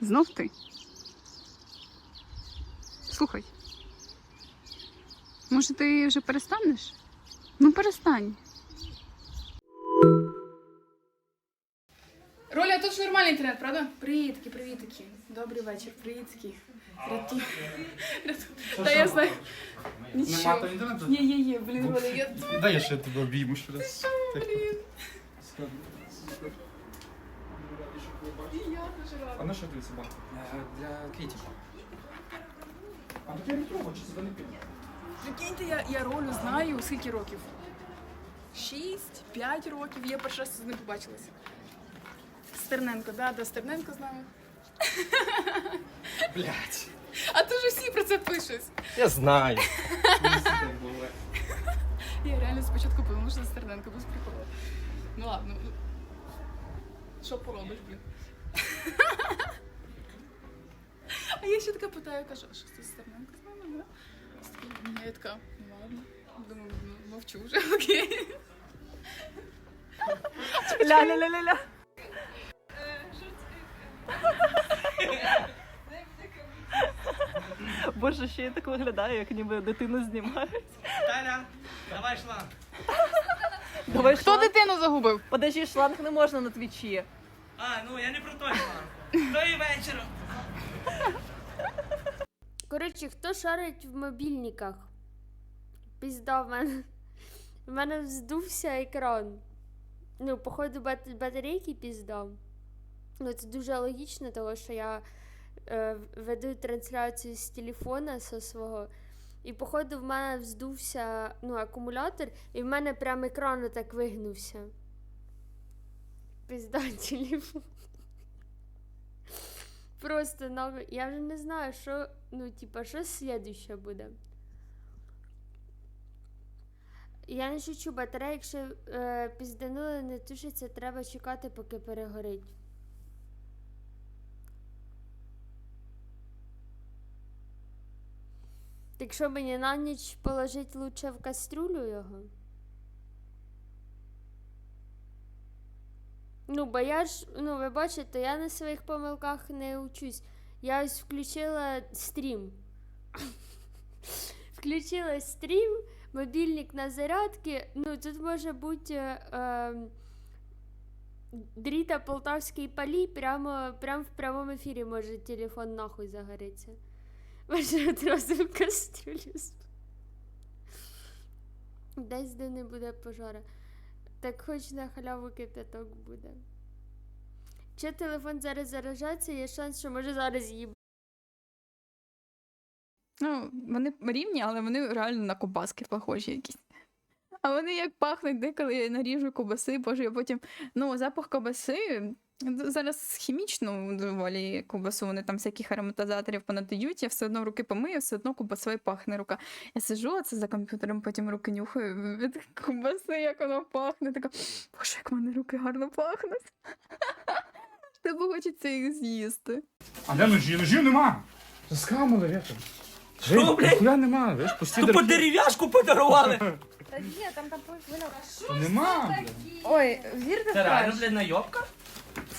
Знов ти? Слухай. Може, ти вже перестанеш? Ну, перестань. Роля, тут ж нормальний інтернет, правда? Привітки, привітки. Добрий вечір, привітки. Рятуй. Рятуй. Та я знаю. Нема Нічого. то інтернету? Є, є, є, блін, Роля, я Дай я ще тебе обійму ще раз. блін. І я дуже рада. А на що тобі собака? Для Кейті. А таке ретро, чи це не піде? Прикиньте, я, я ролю знаю скільки років? Шість, п'ять років. Я перший раз з ним побачилася. Стерненко, да, да, Стерненко знаю. Блять. А то ж всі про це пишуть. Я знаю. Я реально спочатку подумала, що це Стерненко без приколу. Ну ладно. ну, Що поробиш, блін? А я ще така питаю, кажу, а що це Стерненко з нами, да? Я така, ну ладно. Думаю, ну, мовчу вже, окей. Ля-ля-ля-ля-ля. Боже, ще я так виглядаю, як ніби дитину знімають. Таля, давай шланг. Давай Хто шланг. дитину загубив? Подожди, шланг не можна на твічі. А, ну я не про той шланг. Той вечором. Коротше, хто шарить в мобільниках? Пізда, в мене. В мене вздувся екран. Ну, походу, бат- батарейки пізда. Ну, це дуже логічно, тому що я е, веду трансляцію з телефона зі свого. І, походу, в мене вздувся ну, акумулятор, і в мене прям екран так вигнувся. Пізда телефон. Просто нахуй. Я вже не знаю, що, ну, типа, що слідуще буде. Я не шучу, батарея, якщо е, пізданули, не тушиться, треба чекати, поки перегорить. Так що мені на ніч положить лучше в кастрюлю його? Ну, бо я ж, ну, ви бачите, я на своїх помилках не учусь. Я ось включила стрім. включила стрім, мобільник на зарядки. Ну, тут може бути е, е, дріта Полтавський палі, прямо, прямо в прямому ефірі може телефон нахуй загориться. Може одразу в кастрюлю. Десь де не буде пожара. Так хоч на халяву кипяток буде. Чи телефон зараз заражається, є шанс, що може зараз їм. Ну, вони рівні, але вони реально на кобаски похожі якісь. А вони як пахнуть, деколи я наріжу ковбаси, боже, я потім. Ну, запах ковбаси. Зараз хімічну доволі ковбасу, вони там всяких ароматизаторів понадають, я все одно руки помию, все одно ковбасою пахне рука. Я сиджу оце за комп'ютером, потім руки нюхаю від ковбаси, як воно пахне. Така, боже, як в мене руки гарно пахнуть. Тебе хочеться їх з'їсти. А де ножі? Ножів нема! Заскамили, вітер. Що, блядь? Ніхуя нема, ви ж пусті Тупо дерев'яшку подарували. Та ні, там там Та Нема, блядь. Ой, вірте Це реально, блядь, найобка?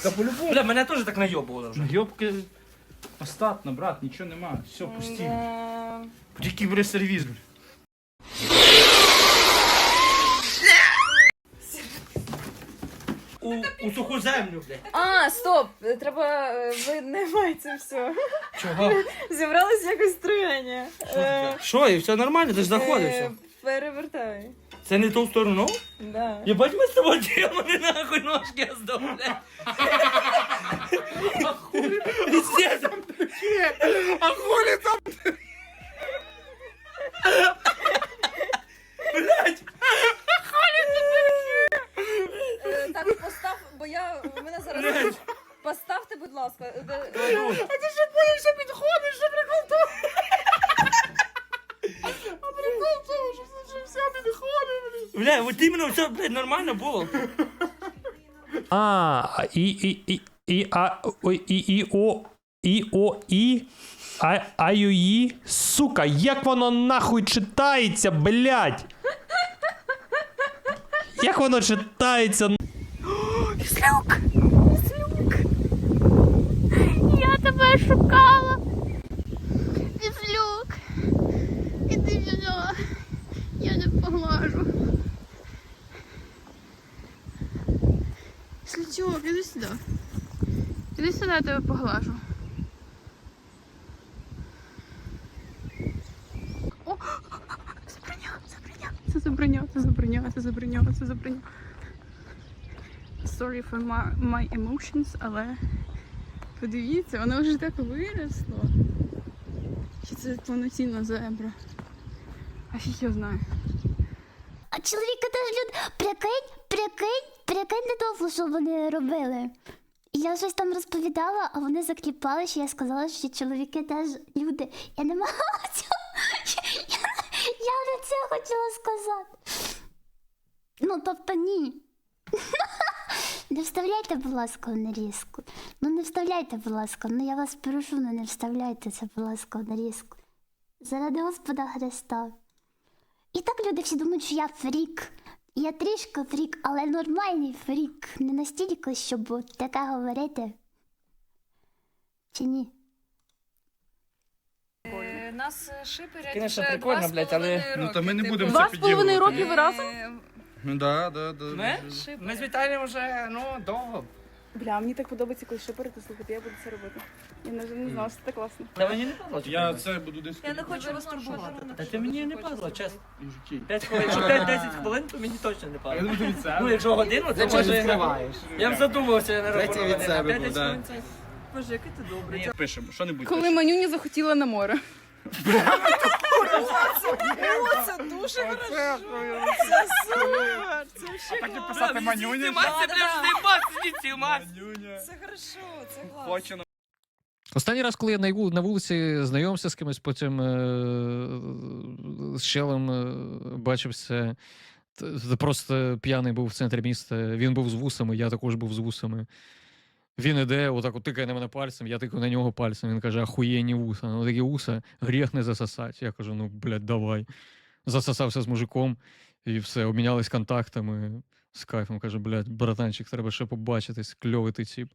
Та по-любому. Бля, мене теж так найобували вже. Йобки остатно, брат, нічого нема. Все, пусті. Який бери сервіз, блядь. У, у суху землю, блядь. А, стоп! Треба. е, Ви не маєте все. Чого? Зібралось якось тригання. Е, Що, і все нормально, ти ж заходився. е, Перевертай. Це не ту сторону? Да. Я бать ми з тобою мене нахуй ножки здов, блядь. Пиздец. А хулі там? Блядь. Е, Так, постав, бо я. в Мене зараз. Блядь. Поставте, будь ласка. е, де- А ти ще боїшся підходиш, що Бля, от іменно все, блядь, нормально було. А, і, і, і, і, а, ой, і, і, о, і, о, і, а, аюї, сука, як воно нахуй читається, блядь? Як воно читається? Я тебе тебе шукала. Віслюк. Іди сюди. Слючок, іди сюди. Іди сюди, я тебе поглажу. О, заброня, заброня. Це заброня, це заброня, це заброня, це заброня. Sorry for my, my emotions, але подивіться, воно вже так виросло. Чи це повноцінна зебра? А фіг я знаю. А чоловіка теж люд. Прикинь, прикинь, прикинь недовго, що вони робили. Я щось там розповідала, а вони закліпали, що я сказала, що чоловіки теж люди. Я не могла цього. Я, я не це хотіла сказати. Ну, тобто ні. Не вставляйте, будь ласка, в нарізку. Ну не вставляйте, будь ласка. Ну я вас прошу, ну не вставляйте це, будь ласка, в нарізку. Заради Господа Христа. І так люди всі думають, що я фрік. Я трішки фрік, але нормальний фрік. Не настільки, щоб таке говорити. Чи ні? Е, Нас е, шиперять Конечно, вже прикольно, два з блядь, але- половиною Ну, та ми роки, не типу. будемо Два з половиною ви разом? Е, Ну да, да, да. Ми? Ми з Віталієм вже, ну, довго. Бля, мені так подобається, коли шиперити, слухайте, я буду це робити. Я не, не знала, що це так класно. Та мені не падло. Я це буду десь. Я не хочу вас турбувати. Та ти мені не падло, чесно. Мужики. 5 хвилин, якщо 5-10 хвилин, то мені точно не Я думаю, від. Ну, якщо годину, то може... Я б задумався, я не Третє рахую. від себе 5 був, да. Боже, який ти добрий. Пишемо, що небудь. Коли Манюня захотіла на море. Так і писати манюня. Знімайся, блядь, знімайся, знімайся. Манюня. Це хорошо, це класно. Хоче на Останній раз, коли я на вул- на вулиці знайомився з кимось, потім е- з челом е- бачився. т- т- Просто п'яний був в центрі міста. Він був з вусами, я також був з вусами. Він іде, отак от тикає на мене пальцем, я тикаю на нього пальцем. Він каже, ахуєнні вуса. Ну такі вуса, гріх не засосать. Я кажу, ну, блядь, давай. Засосався з мужиком і все, обмінялись контактами з кайфом. Каже, блядь, братанчик, треба ще побачитись, кльовий ти ціп.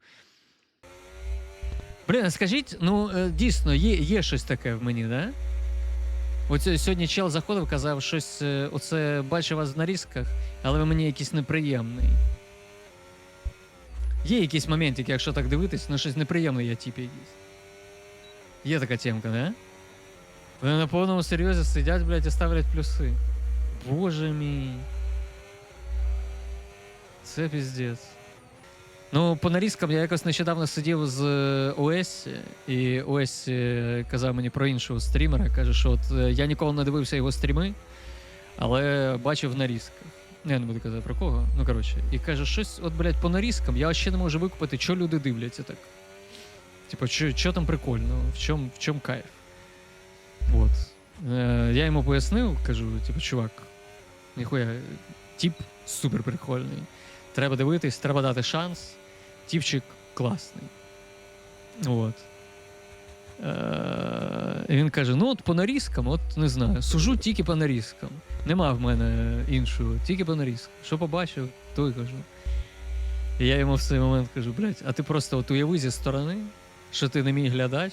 Блін, скажіть, ну дійсно, є, є щось таке в мені, да? Оце сьогодні чел заходив, казав щось, е, оце бачу вас в нарізках, але ви мені якийсь неприємний. Є якісь моментики, якщо так дивитись, ну щось неприємне я тип якийсь. Є така темка, да? Вони на повному серйозі сидять, блядь, і ставлять плюси. Боже мій. Це піздець. Ну, по нарізкам я якось нещодавно сидів з е, Оесі, і Оесі е, казав мені про іншого стрімера. Каже, що от е, я ніколи не дивився його стріми, але бачив нарізках. Ну, Я не буду казати про кого. Ну, коротше, і каже, щось, от, блядь, по нарізкам я ще не можу викупити, що люди дивляться так. Типа, що, що там прикольно, в чому в чому кайф. От. Е, я йому пояснив, кажу, типу, чувак, ніхуя, тип супер прикольний. Треба дивитись, треба дати шанс. Тіпчик класний. От. Е, він каже: ну, от по нарізкам, от не знаю, сужу тільки по нарізкам. Нема в мене іншого, тільки по нарізкам. Що побачив, то й кажу. І я йому в цей момент кажу, блядь, а ти просто от уяви зі сторони, що ти не мій глядач,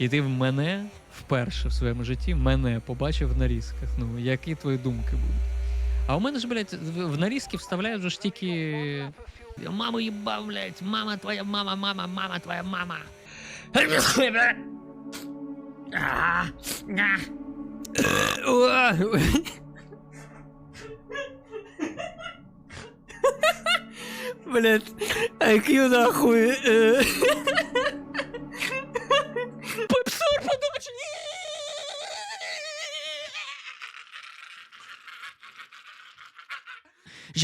і ти в мене вперше в своєму житті мене побачив в нарізках. Ну, які твої думки будуть? А у мене ж, блядь, в нарізки вставляють же ж тільки. Маму їбав, блядь, мама твоя мама, мама, мама твоя мама. Блядь, IQ нахуй.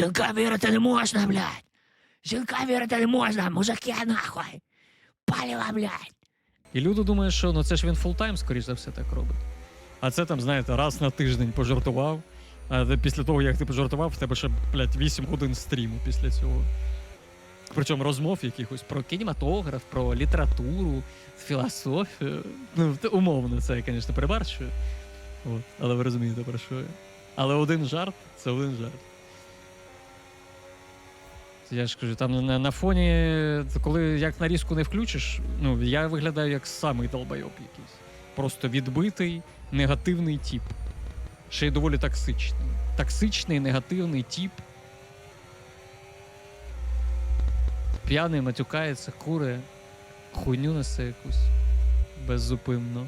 Е. Жінка вірити не можна, блядь. Жінка вірити не можна, мужики нахуй. Паліва, блядь. І люди думають, що ну це ж він фултайм, скоріш за все, так робить. А це там, знаєте, раз на тиждень пожартував. А після того, як ти пожартував, в тебе ще, блядь, 8 годин стріму після цього. Причому розмов якихось про кінематограф, про літературу, філософію. Ну, умовно, це я, звісно, перебарщую. От. Але ви розумієте, про що я. Але один жарт це один жарт. Я ж кажу, там на, на фоні, коли як нарізку не включиш, ну я виглядаю як самий долбойоб якийсь. Просто відбитий, негативний тіп. Ще й доволі токсичний. Токсичний, негативний тіп. П'яний, матюкається, куре, хуйню несе якусь беззупинно.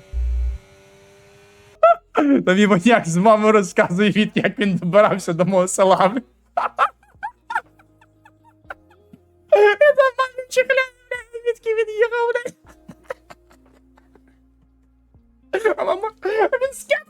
Тобі маньяк з мамою розказує від, як він добирався до мого села. saçmalama. Rüzgar